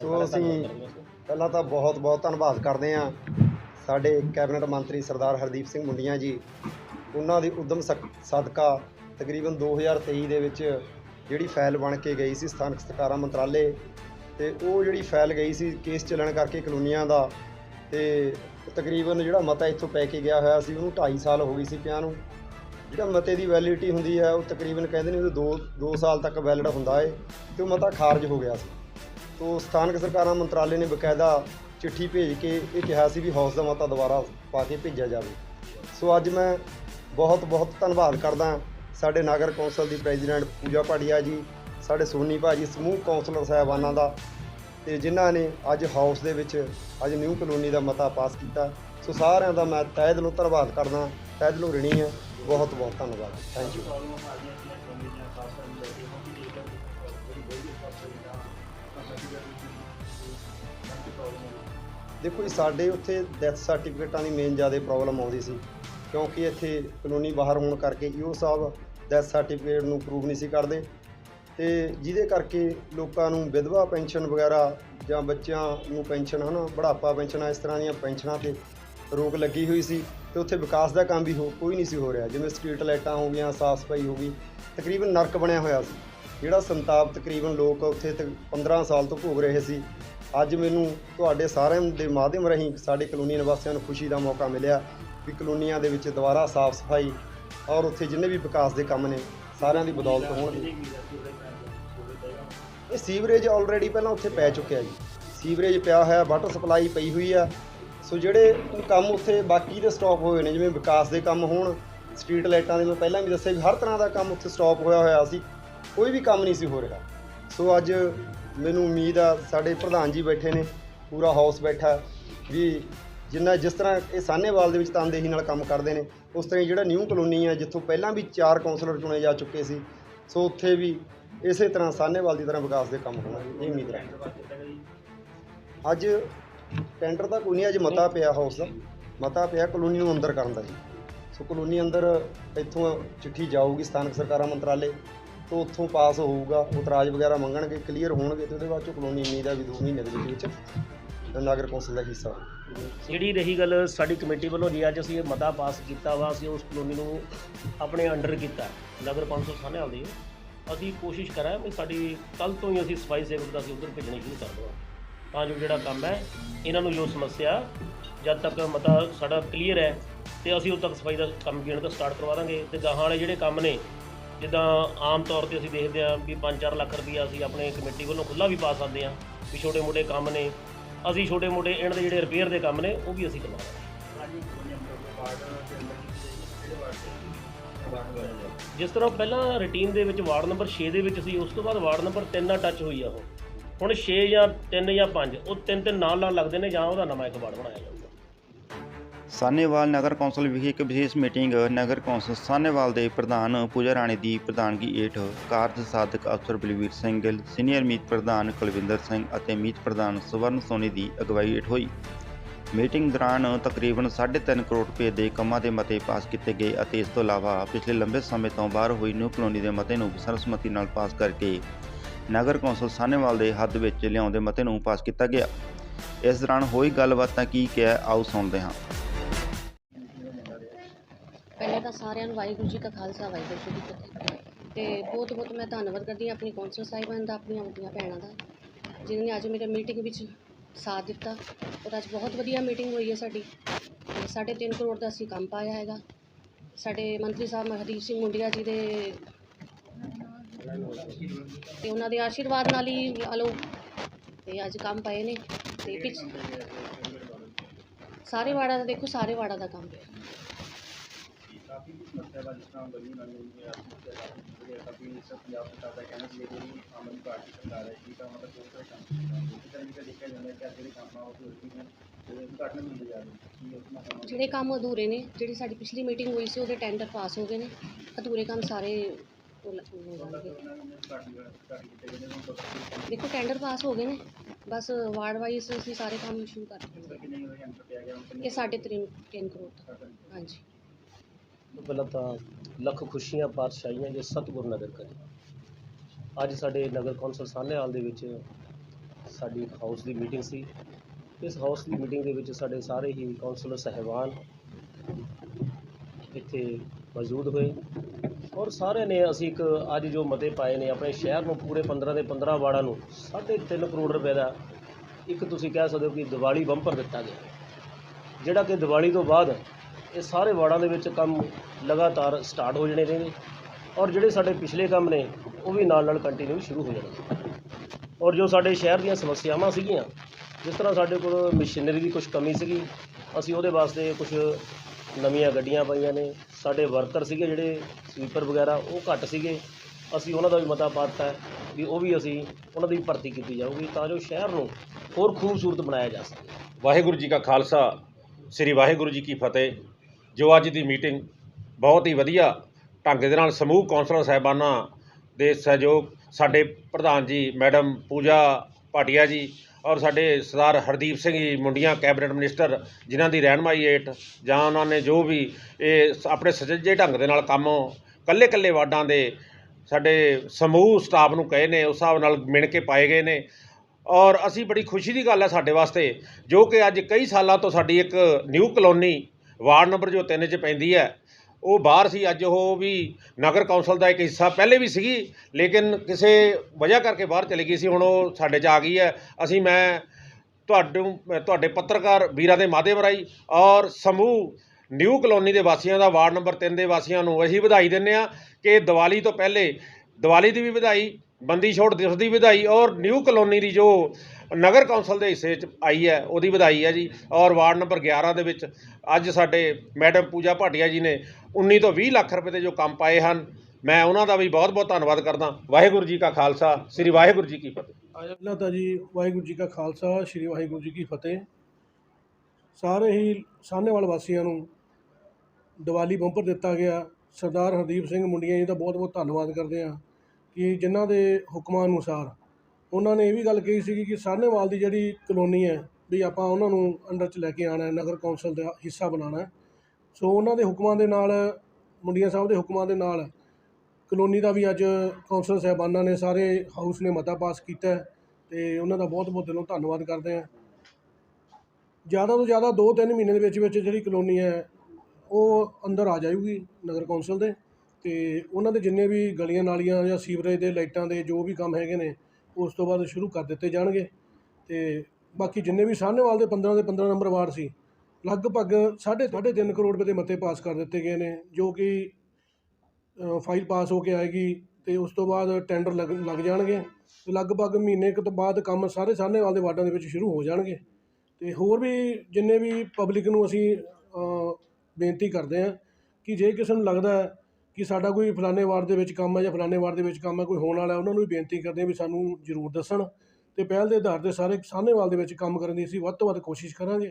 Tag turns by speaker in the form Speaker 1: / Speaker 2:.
Speaker 1: ਸੋ ਅਸੀਂ ਪਹਿਲਾਂ ਤਾਂ ਬਹੁਤ ਬਹੁਤ ਧੰਨਵਾਦ ਕਰਦੇ ਹਾਂ ਸਾਡੇ ਕੈਬਨਿਟ ਮੰਤਰੀ ਸਰਦਾਰ ਹਰਦੀਪ ਸਿੰਘ ਮੁੰਡੀਆਂ ਜੀ। ਉਹਨਾਂ ਦੀ ਉਦਮ ਸਕ- ਸਦਕਾ ਤਕਰੀਬਨ 2023 ਦੇ ਵਿੱਚ ਜਿਹੜੀ ਫਾਈਲ ਬਣ ਕੇ ਗਈ ਸੀ ਸਥਾਨਕ ਸਰਕਾਰਾਂ ਮੰਤਰਾਲੇ ਤੇ ਉਹ ਜਿਹੜੀ ਫਾਈਲ ਗਈ ਸੀ ਕੇਸ ਚੱਲਣ ਕਰਕੇ ਕਲੋਨੀਆਂ ਦਾ ਤੇ ਤਕਰੀਬਨ ਜਿਹੜਾ ਮਤਾ ਇੱਥੋਂ ਪੈ ਕੇ ਗਿਆ ਹੋਇਆ ਸੀ ਉਹਨੂੰ 2.5 ਸਾਲ ਹੋ ਗਈ ਸੀ ਪਿਆ ਨੂੰ। ਜਿਹੜਾ ਮਤੇ ਦੀ ਵੈਲਿਡਿਟੀ ਹੁੰਦੀ ਹੈ ਉਹ ਤਕਰੀਬਨ ਕਹਿੰਦੇ ਨੇ ਉਹ 2 2 ਸਾਲ ਤੱਕ ਵੈਲਿਡ ਹੁੰਦਾ ਏ ਤੇ ਉਹ ਮਤਾ ਖਾਰਜ ਹੋ ਗਿਆ ਸੀ। ਤੋ ਸਥਾਨਕ ਸਰਕਾਰਾਂ ਮੰਤਰਾਲੇ ਨੇ ਬਕਾਇਦਾ ਚਿੱਠੀ ਭੇਜ ਕੇ ਇਹ ਕਿਹਾ ਸੀ ਵੀ ਹਾਊਸ ਦਾ ਮਤਾ ਦੁਬਾਰਾ ਪਾ ਕੇ ਭੇਜਿਆ ਜਾਵੇ। ਸੋ ਅੱਜ ਮੈਂ ਬਹੁਤ ਬਹੁਤ ਧੰਨਵਾਦ ਕਰਦਾ ਸਾਡੇ ਨਗਰ ਕੌਂਸਲ ਦੀ ਪ੍ਰੈਜ਼ੀਡੈਂਟ ਪੂਜਾ ਭਾਟੀਆ ਜੀ, ਸਾਡੇ ਸੋਨੀ ਭਾਜੀ, ਸਮੂਹ ਕੌਂਸਲਰ ਸਾਹਿਬਾਨਾਂ ਦਾ ਤੇ ਜਿਨ੍ਹਾਂ ਨੇ ਅੱਜ ਹਾਊਸ ਦੇ ਵਿੱਚ ਅੱਜ ਨਿਊ ਕਲੋਨੀ ਦਾ ਮਤਾ ਪਾਸ ਕੀਤਾ। ਸੋ ਸਾਰਿਆਂ ਦਾ ਮੈਂ ਤਹਿ ਦਿਲੋਂ ਧੰਨਵਾਦ ਕਰਦਾ ਤਹਿ ਦਿਲੋਂ ਰਣੀ ਹੈ। ਬਹੁਤ ਬਹੁਤ ਧੰਨਵਾਦ। ਥੈਂਕ ਯੂ ਦੇਖੋ ਜੀ, ਸਾਡੇ ਉੱਥੇ ਡੈਥ ਸਰਟੀਫਿਕੇਟਾਂ ਦੀ ਮੇਨ ਜ਼ਿਆਦਾ ਪ੍ਰੋਬਲਮ ਆਉਂਦੀ ਸੀ, ਕਿਉਂਕਿ ਇੱਥੇ ਕਲੋਨੀ ਬਾਹਰ ਹੋਣ ਕਰਕੇ ਈਓ ਸਾਹਿਬ ਡੈਥ ਸਰਟੀਫਿਕੇਟ ਨੂੰ ਪ੍ਰੂਵ ਨਹੀਂ ਸੀ ਕਰਦੇ ਤੇ ਜਿਹਦੇ ਕਰਕੇ ਲੋਕਾਂ ਨੂੰ ਵਿਧਵਾ ਪੈਨਸ਼ਨ ਵਗੈਰਾ ਜਾਂ ਬੱਚਿਆਂ ਨੂੰ ਪੈਨਸ਼ਨ, ਹਨਾ, ਬੁਢਾਪਾ ਪੈਨਸ਼ਨਾਂ, ਇਸ ਤਰ੍ਹਾਂ ਦੀਆਂ ਪੈਨਸ਼ਨਾਂ ਤੇ ਰੋਕ ਲੱਗੀ ਹੋਈ ਸੀ ਤੇ ਉੱਥੇ ਵਿਕਾਸ ਦਾ ਕੰਮ ਵੀ ਹੋ, ਕੋਈ ਨਹੀਂ ਸੀ ਹੋ ਰਿਹਾ, ਜਿਵੇਂ ਸਟਰੀਟ ਲਾਈਟਾਂ ਹੋ ਗਈਆਂ, ਸਾਫ਼ ਸਫ਼ਾਈ ਹੋ ਗਈ, ਤਕਰੀਬਨ ਨਰਕ ਬਣਿਆ ਹੋਇਆ ਸੀ। ਜਿਹੜਾ ਸੰਤਾਪ ਤਕਰੀਬਨ ਲੋਕ ਉੱਥੇ ਤੱਕ 15 ਸਾਲ ਤੋਂ ਭੋਗ ਰਹੇ ਸੀ, ਅੱਜ ਮੈਨੂੰ ਤੁਹਾਡੇ ਸਾਰਿਆਂ ਦੇ ਮਾਧਿਅਮ ਰਾਹੀਂ ਸਾਡੇ ਕਲੋਨੀ ਨਿਵਾਸੀਆਂ ਨੂੰ ਖੁਸ਼ੀ ਦਾ ਮੌਕਾ ਮਿਲਿਆ ਵੀ ਕਲੋਨੀਆਂ ਦੇ ਵਿੱਚ ਦੁਬਾਰਾ ਸਾਫ਼ ਸਫ਼ਾਈ ਔਰ ਉੱਥੇ ਜਿੰਨੇ ਵੀ ਵਿਕਾਸ ਦੇ ਕੰਮ ਨੇ, ਸਾਰਿਆਂ ਦੀ ਬਦੌਲਤ ਹੋਣਗੇ। ਇਹ ਸੀਵਰੇਜ ਆਲਰੇਡੀ ਪਹਿਲਾਂ ਉੱਥੇ ਪੈ ਚੁੱਕਿਆ ਜੀ। ਸੀਵਰੇਜ ਪਿਆ ਹੋਇਆ ਵਾਟਰ ਸਪਲਾਈ ਪਈ ਹੋਈ ਆ। ਸੋ ਜਿਹੜੇ ਕੰਮ ਉੱਥੇ ਬਾਕੀ ਦੇ ਸਟਾਪ ਹੋਏ ਨੇ, ਜਿਵੇਂ ਵਿਕਾਸ ਦੇ ਕੰਮ ਹੋਣ ਸਟਰੀਟ ਲਾਈਟਾਂ ਦੇ, ਮੈਂ ਪਹਿਲਾਂ ਵੀ ਦੱਸਿਆ ਵੀ ਹਰ ਤਰ੍ਹਾਂ ਦਾ ਕੰਮ ਉੱਥੇ ਸਟਾਪ ਹੋਇਆ ਹੋਇਆ ਸੀ। ਕੋਈ ਵੀ ਕੰਮ ਨਹੀਂ ਸੀ ਹੋ ਰਿਹਾ। ਸੋ ਅੱਜ ਮੈਨੂੰ ਉਮੀਦ ਆ, ਸਾਡੇ ਪ੍ਰਧਾਨ ਜੀ ਬੈਠੇ ਨੇ, ਪੂਰਾ ਹਾਊਸ ਬੈਠਾ, ਵੀ ਜਿੰਨਾ ਜਿਸ ਤਰ੍ਹਾਂ ਇਹ ਸਾਹਨੇਵਾਲ ਦੇ ਵਿੱਚ ਤਨਦੇਹੀ ਨਾਲ ਕੰਮ ਕਰਦੇ ਨੇ, ਉਸ ਤਰ੍ਹਾਂ ਹੀ ਜਿਹੜਾ ਨਿਊ ਕਲੋਨੀ ਆ, ਜਿੱਥੋਂ ਪਹਿਲਾਂ ਵੀ ਚਾਰ ਕਾਉਂਸਲਰ ਚੁਣੇ ਜਾ ਚੁੱਕੇ ਸੀ, ਸੋ ਉੱਥੇ ਵੀ ਇਸੇ ਤਰ੍ਹਾਂ ਸਾਹਨੇਵਾਲ ਦੀ ਤਰ੍ਹਾਂ ਵਿਕਾਸ ਦੇ ਕੰਮ ਹੋਣਗੇ ਇਹ ਉਮੀਦ ਰੱਖਦਾ ਅੱਜ ਟੈਂਡਰ ਦਾ ਕੋਈ ਨਹੀਂ, ਅੱਜ ਮਤਾ ਪਿਆ ਹਾਊਸ ਦਾ। ਮਤਾ ਪਿਆ ਕਲੋਨੀ ਨੂੰ ਅੰਦਰ ਕਰਨ ਦਾ ਜੀ। ਸੋ ਕਲੋਨੀ ਅੰਦਰ ਇੱਥੋਂ ਚਿੱਠੀ ਜਾਊਗੀ ਸਥਾਨਕ ਸਰਕਾਰਾਂ ਮੰਤਰਾਲੇ। ਤੋਂ ਉੱਥੋਂ ਪਾਸ ਹੋਊਗਾ ਉਤਰਾਜ ਵਗੈਰਾ ਮੰਗਣਗੇ ਕਲੀਅਰ ਹੋਣਗੇ ਤੇ ਉਹਦੇ ਬਾਅਦ ਚੋਂ ਕਲੋਨੀ ਉਮੀਦ ਆ ਵੀ ਦੋ ਮਹੀਨੇ ਦੇ ਵਿੱਚ ਵਿੱਚ ਨਗਰ ਕੌਂਸਲ ਦਾ ਹਿੱਸਾ
Speaker 2: ਜਿਹੜੀ ਰਹੀ ਗੱਲ ਸਾਡੀ ਕਮੇਟੀ ਵੱਲੋਂ ਜੀ, ਅੱਜ ਅਸੀਂ ਇਹ ਮਤਾ ਪਾਸ ਕੀਤਾ ਵਾ, ਅਸੀਂ ਉਸ ਕਲੋਨੀ ਨੂੰ ਆਪਣੇ ਅੰਡਰ ਕੀਤਾ। ਨਗਰ ਕੌਂਸਲ ਸਾਹਨੇਵਾਲ ਦੀ ਅਸੀਂ ਕੋਸ਼ਿਸ਼ ਕਰਾਂ ਵੀ ਸਾਡੀ ਕੱਲ ਤੋਂ ਹੀ ਅਸੀਂ ਸਫ਼ਾਈ ਸੇਵਕ ਦਾ ਅਸੀਂ ਉੱਧਰ ਭੇਜਣੀ ਸ਼ੁਰੂ ਕਰ ਦਵਾਂ। ਤਾਂ ਜੋ ਜਿਹੜਾ ਕੰਮ ਹੈ, ਇਹਨਾਂ ਨੂੰ ਜੋ ਸਮੱਸਿਆ, ਜਦ ਤੱਕ ਮਤਾ ਸਾਡਾ ਕਲੀਅਰ ਹੈ ਤੇ ਅਸੀਂ ਉਦੋਂ ਤੱਕ ਸਫ਼ਾਈ ਦਾ ਕੰਮ ਗਿਣ ਤੋਂ ਸਟਾਰਟ ਕਰਵਾ ਦਾਂਗੇ। ਤੇ ਗਾਹਾਂ ਵਾਲੇ ਜਿਹੜੇ ਕੰਮ ਨੇ ਜਿੱਦਾਂ ਆਮ ਤੌਰ ਤੇ ਅਸੀਂ ਦੇਖਦੇ ਹਾਂ ਵੀ 5-4 ਲੱਖ ਰੁਪਈਆ ਅਸੀਂ ਆਪਣੇ ਕਮੇਟੀ ਵੱਲੋਂ ਖੁੱਲਾ ਵੀ ਪਾ ਸਕਦੇ ਹਾਂ ਵੀ ਛੋਟੇ-ਮੋਟੇ ਕੰਮ ਨੇ। ਅਸੀਂ ਛੋਟੇ-ਮੋਟੇ ਇਹਨਾਂ ਦੇ ਜਿਹੜੇ ਰਿਪੇਅਰ ਦੇ ਕੰਮ ਨੇ, ਉਹ ਵੀ ਅਸੀਂ ਕਰਵਾਵਾਂਗੇ ਜਿਸ ਤਰ੍ਹਾਂ ਪਹਿਲਾਂ ਰੂਟੀਨ ਦੇ ਵਿੱਚ ਵਾਰਡ ਨੰਬਰ 6 ਦੇ ਵਿੱਚ ਸੀ, ਉਸ ਤੋਂ ਬਾਅਦ ਵਾਰਡ ਨੰਬਰ 3 ਨਾਲ ਟੱਚ ਹੋਈ ਆ ਉਹ। ਹੁਣ 6 ਜਾਂ 3 ਜਾਂ 5 ਉਹ ਤਿੰਨ ਤਿੰਨ ਨਾਲ ਨਾਲ ਲੱਗਦੇ ਨੇ ਜਾਂ ਉਹਦਾ ਨਵਾਂ ਇੱਕ ਵਾਰਡ ਬਣਾਇਆ ਜਾਊਗਾ
Speaker 3: ਸਾਨੇਵਾਲ ਨਗਰ ਕੌਂਸਲ ਵਿਖੇ ਇੱਕ ਵਿਸ਼ੇਸ਼ ਮੀਟਿੰਗ ਨਗਰ ਕੌਂਸਲ ਸਾਨੇਵਾਲ ਦੇ ਪ੍ਰਧਾਨ ਪੂਜਾ ਰਾਣੀ ਦੀ ਪ੍ਰਧਾਨਗੀ ਹੇਠ ਕਾਰਜ ਸਾਧਕ ਅਫਸਰ ਬਲਵੀਰ ਸਿੰਘ ਗਿੱਲ ਸੀਨੀਅਰ ਮੀਤ ਪ੍ਰਧਾਨ ਕੁਲਵਿੰਦਰ ਸਿੰਘ ਅਤੇ ਮੀਤ ਪ੍ਰਧਾਨ ਸਵਰਨ ਸੋਨੀ ਦੀ ਅਗਵਾਈ ਹੇਠ ਹੋਈ। ਮੀਟਿੰਗ ਦੌਰਾਨ ਤਕਰੀਬਨ 3.5 ਕਰੋੜ ਰੁਪਏ ਦੇ ਕੰਮਾਂ ਦੇ ਮਤੇ ਪਾਸ ਕੀਤੇ ਗਏ ਅਤੇ ਇਸ ਤੋਂ ਇਲਾਵਾ ਪਿਛਲੇ ਲੰਬੇ ਸਮੇਂ ਤੋਂ ਬਾਹਰ ਹੋਈ ਨਿਊ ਕਲੋਨੀ ਦੇ ਮਤੇ ਨੂੰ ਸਰਬਸੰਮਤੀ ਨਾਲ ਪਾਸ ਕਰਕੇ ਨਗਰ ਕੌਂਸਲ ਸਾਨੇਵਾਲ ਦੇ ਹੱਦ ਵਿੱਚ ਲਿਆਉਂਦੇ ਮਤੇ ਨੂੰ ਪਾਸ ਕੀਤਾ ਗਿਆ। ਇਸ ਦੌਰਾਨ ਹੋਈ ਗੱਲਬਾਤਾਂ ਕੀ ਕਿਹਾ ਆਓ ਸੁਣਦੇ ਹਾਂ।
Speaker 4: ਤਾਂ ਸਾਰਿਆਂ ਨੂੰ ਵਾਹਿਗੁਰੂ ਜੀ ਕਾ ਖਾਲਸਾ, ਵਾਹਿਗੁਰੂ ਜੀ ਕੀ ਫਤਿਹ। ਤੇ ਬਹੁਤ ਬਹੁਤ ਮੈਂ ਧੰਨਵਾਦ ਕਰਦੀ ਹਾਂ ਆਪਣੀ ਕੌਂਸਲ ਸਾਹਿਬਾਨ ਦਾ, ਆਪਣੀਆਂ ਵੱਡੀਆਂ ਭੈਣਾਂ ਦਾ, ਜਿਨ੍ਹਾਂ ਨੇ ਅੱਜ ਮੇਰੇ ਮੀਟਿੰਗ ਵਿੱਚ ਸਾਥ ਦਿੱਤਾ। ਔਰ ਅੱਜ ਬਹੁਤ ਵਧੀਆ ਮੀਟਿੰਗ ਹੋਈ ਹੈ ਸਾਡੀ। ਸਾਢੇ ਤਿੰਨ ਕਰੋੜ ਦਾ ਅਸੀਂ ਕੰਮ ਪਾਇਆ ਹੈਗਾ। ਸਾਡੇ ਮੰਤਰੀ ਸਾਹਿਬ ਹਰਦੀਪ ਸਿੰਘ ਮੁੰਡਿਆ ਜੀ ਦੇ ਤੇ ਉਹਨਾਂ ਦੇ ਆਸ਼ੀਰਵਾਦ ਨਾਲ ਹੀ ਆਲੋ ਲਓ ਤੇ ਅੱਜ ਕੰਮ ਪਏ ਨੇ। ਤੇ ਪਿੱਛ ਸਾਰੇ ਵਾੜਾ ਦਾ ਦੇਖੋ, ਸਾਰੇ ਵਾੜਾ ਦਾ ਕੰਮ ਪਿਆ। ਜਿਹੜੇ ਕੰਮ ਅਧੂਰੇ ਨੇ ਜਿਹੜੀ ਸਾਡੀ ਪਿਛਲੀ ਮੀਟਿੰਗ ਹੋਈ ਸੀ ਉਹਦੇ ਟੈਂਡਰ ਪਾਸ ਹੋ ਗਏ ਨੇ ਅਧੂਰੇ ਕੰਮ ਸਾਰੇ ਉਹ ਲ- ਹੋ ਜਾਣਗੇ ਦੇਖੋ ਟੈਂਡਰ ਪਾਸ ਹੋ ਗਏ ਨੇ ਬਸ ਵਾਰਡ ਵਾਈਜ਼ ਅਸੀਂ ਸਾਰੇ ਕੰਮ ਸ਼ੁਰੂ ਕਰ ਦਿੱਤੇ ਇਹ ਸਾਢੇ ਤਿੰਨ ਤਿੰਨ ਕਰੋੜ ਤੱਕ। ਹਾਂਜੀ
Speaker 2: ਪਹਿਲਾਂ ਤਾਂ ਲੱਖ ਖੁਸ਼ੀਆਂ, ਪਾਤਸ਼ਾਹੀਆਂ ਜੇ ਸਤਿਗੁਰ ਨਗਰ ਕਰੇ। ਅੱਜ ਸਾਡੇ ਨਗਰ ਕੌਂਸਲ ਸਾਹਨੇਵਾਲ ਦੇ ਵਿੱਚ ਸਾਡੀ ਇੱਕ ਹਾਊਸ ਦੀ ਮੀਟਿੰਗ ਸੀ। ਇਸ ਹਾਊਸ ਦੀ ਮੀਟਿੰਗ ਦੇ ਵਿੱਚ ਸਾਡੇ ਸਾਰੇ ਹੀ ਕੌਂਸਲਰ ਸਹਿਬਾਨ ਇੱਥੇ ਮੌਜੂਦ ਹੋਏ ਔਰ ਸਾਰਿਆਂ ਨੇ ਅਸੀਂ ਇੱਕ ਅੱਜ ਜੋ ਮਤੇ ਪਾਏ ਨੇ ਆਪਣੇ ਸ਼ਹਿਰ ਨੂੰ ਪੂਰੇ 15 ਦੇ 15 ਵਾਰਡਾਂ ਨੂੰ 3.5 ਕਰੋੜ ਰੁਪਏ ਦਾ ਇੱਕ ਤੁਸੀਂ ਕਹਿ ਸਕਦੇ ਹੋ ਕਿ ਦੀਵਾਲੀ ਬੰਪਰ ਦਿੱਤਾ ਗਿਆ। ਜਿਹੜਾ ਕਿ ਦੀਵਾਲੀ ਤੋਂ ਬਾਅਦ ਇਹ ਸਾਰੇ ਵਾਰਡਾਂ ਦੇ ਵਿੱਚ ਕੰਮ ਲਗਾਤਾਰ ਸਟਾਰਟ ਹੋ ਜਾਣੇ ਨੇ ਔਰ ਜਿਹੜੇ ਸਾਡੇ ਪਿਛਲੇ ਕੰਮ ਨੇ, ਉਹ ਵੀ ਨਾਲ ਨਾਲ ਕੰਟੀਨਿਊ ਸ਼ੁਰੂ ਹੋ ਜਾਣਗੇ ਔਰ ਜੋ ਸਾਡੇ ਸ਼ਹਿਰ ਦੀਆਂ ਸਮੱਸਿਆਵਾਂ ਸੀਗੀਆਂ, ਜਿਸ ਤਰ੍ਹਾਂ ਸਾਡੇ ਕੋਲ ਮਸ਼ੀਨਰੀ ਦੀ ਕੁਝ ਕਮੀ ਸੀਗੀ, ਅਸੀਂ ਉਹਦੇ ਵਾਸਤੇ ਕੁਝ ਨਵੀਆਂ ਗੱਡੀਆਂ ਪਾਈਆਂ ਨੇ। ਸਾਡੇ ਵਰਕਰ ਸੀਗੇ ਜਿਹੜੇ ਸਵੀਪਰ ਵਗੈਰਾ, ਉਹ ਘੱਟ ਸੀਗੇ। ਅਸੀਂ ਉਹਨਾਂ ਦਾ ਵੀ ਮਤਾ ਪਾਤਾ ਵੀ ਉਹ ਵੀ ਅਸੀਂ ਉਹਨਾਂ ਦੀ ਭਰਤੀ ਕੀਤੀ ਜਾਊਗੀ ਤਾਂ ਜੋ ਸ਼ਹਿਰ ਨੂੰ ਹੋਰ ਖੂਬਸੂਰਤ ਬਣਾਇਆ ਜਾ ਸਕੇ।
Speaker 5: ਵਾਹਿਗੁਰੂ ਜੀ ਕਾ ਖਾਲਸਾ, ਸ੍ਰੀ ਵਾਹਿਗੁਰੂ ਜੀ ਕੀ ਫਤਿਹ। ਜੋ ਅੱਜ ਦੀ ਮੀਟਿੰਗ ਬਹੁਤ ਹੀ ਵਧੀਆ ਢੰਗ ਦੇ ਨਾਲ ਸਮੂਹ ਕੌਂਸਲਰ ਸਾਹਿਬਾਨਾਂ ਦੇ ਸਹਿਯੋਗ ਸਾਡੇ ਪ੍ਰਧਾਨ ਜੀ, ਮੈਡਮ ਪੂਜਾ ਭਾਟੀਆ ਜੀ ਔਰ ਸਾਡੇ ਸਰਦਾਰ ਹਰਦੀਪ ਸਿੰਘ ਜੀ, ਮੁੰਡੀਆਂ ਕੈਬਨਿਟ ਮਿਨਿਸਟਰ ਜਿਨ੍ਹਾਂ ਦੀ ਰਹਿਨਮਾਈ ਹੇਠ ਜਾਂ ਉਹਨਾਂ ਨੇ ਜੋ ਵੀ ਇਹ ਆਪਣੇ ਸਜੱਜੇ ਢੰਗ ਦੇ ਨਾਲ ਕੰਮ ਕੱਲੇ ਕੱਲੇ ਵਾਰਡਾਂ ਦੇ ਸਾਡੇ ਸਮੂਹ ਸਟਾਫ ਨੂੰ ਕਹੇ ਨੇ, ਉਸ ਹਿਸਾਬ ਨਾਲ ਮਿਣ ਕੇ ਪਾਏ ਗਏ ਨੇ ਔਰ ਅਸੀਂ ਬੜੀ ਖੁਸ਼ੀ ਦੀ ਗੱਲ ਹੈ ਸਾਡੇ ਵਾਸਤੇ ਜੋ ਕਿ ਅੱਜ ਕਈ ਸਾਲਾਂ ਤੋਂ ਸਾਡੀ ਇੱਕ ਨਿਊ ਕਲੋਨੀ ਵਾਰਡ ਨੰਬਰ ਜੋ 3 'ਚ ਪੈਂਦੀ ਹੈ, ਉਹ ਬਾਹਰ ਸੀ ਅੱਜ ਉਹ ਵੀ ਨਗਰ ਕੌਂਸਲ ਦਾ ਇੱਕ ਹਿੱਸਾ ਪਹਿਲੇ ਵੀ ਸੀਗੀ, ਲੇਕਿਨ ਕਿਸੇ ਵਜ੍ਹਾ ਕਰਕੇ ਬਾਹਰ ਚਲੀ ਗਈ ਸੀ, ਹੁਣ ਉਹ ਸਾਡੇ 'ਚ ਆ ਗਈ ਹੈ। ਅਸੀਂ ਮੈਂ ਤੁਹਾਨੂੰ ਤੁਹਾਡੇ ਪੱਤਰਕਾਰ ਵੀਰਾਂ ਦੇ ਮਾਧਿਅਮ ਰਾਹੀਂ ਔਰ ਸਮੂਹ ਨਿਊ ਕਲੋਨੀ ਦੇ ਵਾਸੀਆਂ ਦਾ ਵਾਰਡ ਨੰਬਰ 3 ਦੇ ਵਾਸੀਆਂ ਨੂੰ ਅਸੀਂ ਵਧਾਈ ਦਿੰਦੇ ਆ ਕਿ ਦੀਵਾਲੀ ਤੋਂ ਪਹਿਲੇ ਦੀਵਾਲੀ ਦੀ ਵੀ ਵਧਾਈ, ਬੰਦੀ ਛੋੜ ਦਿਵਸ ਦੀ ਵਧਾਈ ਔਰ ਨਿਊ ਕਲੋਨੀ ਦੀ ਜੋ ਨਗਰ ਕੌਂਸਲ ਦੇ ਹਿੱਸੇ 'ਚ ਆਈ ਹੈ, ਉਹਦੀ ਵਧਾਈ ਹੈ ਜੀ, ਔਰ ਵਾਰਡ ਨੰਬਰ 11 ਦੇ ਵਿੱਚ ਅੱਜ ਸਾਡੇ ਮੈਡਮ ਪੂਜਾ ਭਾਟੀਆ ਜੀ ਨੇ 19 ਤੋਂ 20 ਲੱਖ ਰੁਪਏ ਦੇ ਜੋ ਕੰਮ ਪਾਏ ਹਨ, ਮੈਂ ਉਹਨਾਂ ਦਾ ਵੀ ਬਹੁਤ ਬਹੁਤ ਧੰਨਵਾਦ ਕਰਦਾ। ਵਾਹਿਗੁਰੂ ਜੀ ਕਾ ਖਾਲਸਾ, ਸ੍ਰੀ ਵਾਹਿਗੁਰੂ ਜੀ ਕੀ ਫਤਿਹ।
Speaker 6: ਪਹਿਲਾਂ ਤਾਂ ਜੀ, ਵਾਹਿਗੁਰੂ ਜੀ ਕਾ ਖਾਲਸਾ, ਸ੍ਰੀ ਵਾਹਿਗੁਰੂ ਜੀ ਕੀ ਫਤਿਹ। ਸਾਰੇ ਹੀ ਸਾਹਨੇਵਾਲ ਵਾਸੀਆਂ ਨੂੰ ਦੀਵਾਲੀ ਬੰਪਰ ਦਿੱਤਾ ਗਿਆ। ਸਰਦਾਰ ਹਰਦੀਪ ਸਿੰਘ ਮੁੰਡੀਆਂ ਜੀ ਦਾ ਬਹੁਤ ਬਹੁਤ ਧੰਨਵਾਦ ਕਰਦੇ ਹਾਂ ਕਿ ਜਿਨ੍ਹਾਂ ਦੇ ਹੁਕਮਾਂ ਅਨੁਸਾਰ ਉਹਨਾਂ ਨੇ ਇਹ ਵੀ ਗੱਲ ਕਹੀ ਸੀਗੀ ਕਿ ਸਾਹਨੇਵਾਲ ਦੀ ਜਿਹੜੀ ਕਲੋਨੀ ਹੈ, ਵੀ ਆਪਾਂ ਉਹਨਾਂ ਨੂੰ ਅੰਡਰ 'ਚ ਲੈ ਕੇ ਆਉਣਾ ਨਗਰ ਕੌਂਸਲ ਦਾ ਹਿੱਸਾ ਬਣਾਉਣਾ ਸੋ ਉਹਨਾਂ ਦੇ ਹੁਕਮਾਂ ਦੇ ਨਾਲ, ਮੁੰਡੀਆਂ ਸਾਹਿਬ ਦੇ ਹੁਕਮਾਂ ਦੇ ਨਾਲ ਕਲੋਨੀ ਦਾ ਵੀ ਅੱਜ ਕੌਂਸਲ ਸਾਹਿਬਾਨਾਂ ਨੇ ਸਾਰੇ ਹਾਊਸ ਨੇ ਮਤਾ ਪਾਸ ਕੀਤਾ ਅਤੇ ਉਹਨਾਂ ਦਾ ਬਹੁਤ ਬਹੁਤ ਦਿਲੋਂ ਧੰਨਵਾਦ ਕਰਦੇ ਹਾਂ। ਜ਼ਿਆਦਾ ਤੋਂ ਜ਼ਿਆਦਾ 2-3 ਮਹੀਨੇ ਦੇ ਵਿੱਚ ਵਿੱਚ ਜਿਹੜੀ ਕਲੋਨੀ ਹੈ, ਉਹ ਅੰਦਰ ਆ ਜਾਊਗੀ ਨਗਰ ਕੌਂਸਲ ਦੇ ਅਤੇ ਉਹਨਾਂ ਦੇ ਜਿੰਨੇ ਵੀ ਗਲੀਆਂ ਨਾਲੀਆਂ ਜਾਂ ਸੀਵਰੇਜ ਦੇ ਲਾਈਟਾਂ ਦੇ ਜੋ ਵੀ ਕੰਮ ਹੈਗੇ ਨੇ ਉਸ ਤੋਂ ਬਾਅਦ ਸ਼ੁਰੂ ਕਰ ਦਿੱਤੇ ਜਾਣਗੇ। ਅਤੇ ਬਾਕੀ ਜਿੰਨੇ ਵੀ ਸਾਹਨੇਵਾਲ ਦੇ 15 ਦੇ 15 ਨੰਬਰ ਵਾਰਡ ਸੀ, ਲਗਭਗ ਸਾਢੇ ਸਾਢੇ ਤਿੰਨ ਕਰੋੜ ਰੁਪਏ ਦੇ ਮਤੇ ਪਾਸ ਕਰ ਦਿੱਤੇ ਗਏ ਨੇ, ਜੋ ਕਿ ਫਾਈਲ ਪਾਸ ਹੋ ਕੇ ਆਏਗੀ ਅਤੇ ਉਸ ਤੋਂ ਬਾਅਦ ਟੈਂਡਰ ਲੱਗ ਲੱਗ ਜਾਣਗੇ। ਤੇ ਲਗਭਗ ਮਹੀਨੇ ਕੁ ਤੋਂ ਬਾਅਦ ਕੰਮ ਸਾਰੇ ਸਾਹਨੇਵਾਲ ਦੇ ਵਾਰਡਾਂ ਦੇ ਵਿੱਚ ਸ਼ੁਰੂ ਹੋ ਜਾਣਗੇ। ਅਤੇ ਹੋਰ ਵੀ ਜਿੰਨੇ ਵੀ ਪਬਲਿਕ ਨੂੰ ਅਸੀਂ ਬੇਨਤੀ ਕਰਦੇ ਹਾਂ ਕਿ ਜੇ ਕਿਸੇ ਨੂੰ ਲੱਗਦਾ ਕਿ ਸਾਡਾ ਕੋਈ ਫਲਾਣੇ ਵਾਰਡ ਦੇ ਵਿੱਚ ਕੰਮ ਹੈ ਜਾਂ ਫਲਾਣੇ ਵਾਰਡ ਦੇ ਵਿੱਚ ਕੰਮ ਹੈ ਕੋਈ ਹੋਣ ਵਾਲਾ, ਉਹਨਾਂ ਨੂੰ ਵੀ ਬੇਨਤੀ ਕਰਦੇ ਹਾਂ ਵੀ ਸਾਨੂੰ ਜ਼ਰੂਰ ਦੱਸਣ ਅਤੇ ਪਹਿਲ ਦੇ ਆਧਾਰ ਤੇ ਸਾਰੇ ਸਾਹਨੇਵਾਲ ਦੇ ਵਿੱਚ ਕੰਮ ਕਰਨ ਦੀ ਅਸੀਂ ਵੱਧ ਤੋਂ ਵੱਧ ਕੋਸ਼ਿਸ਼ ਕਰਾਂਗੇ।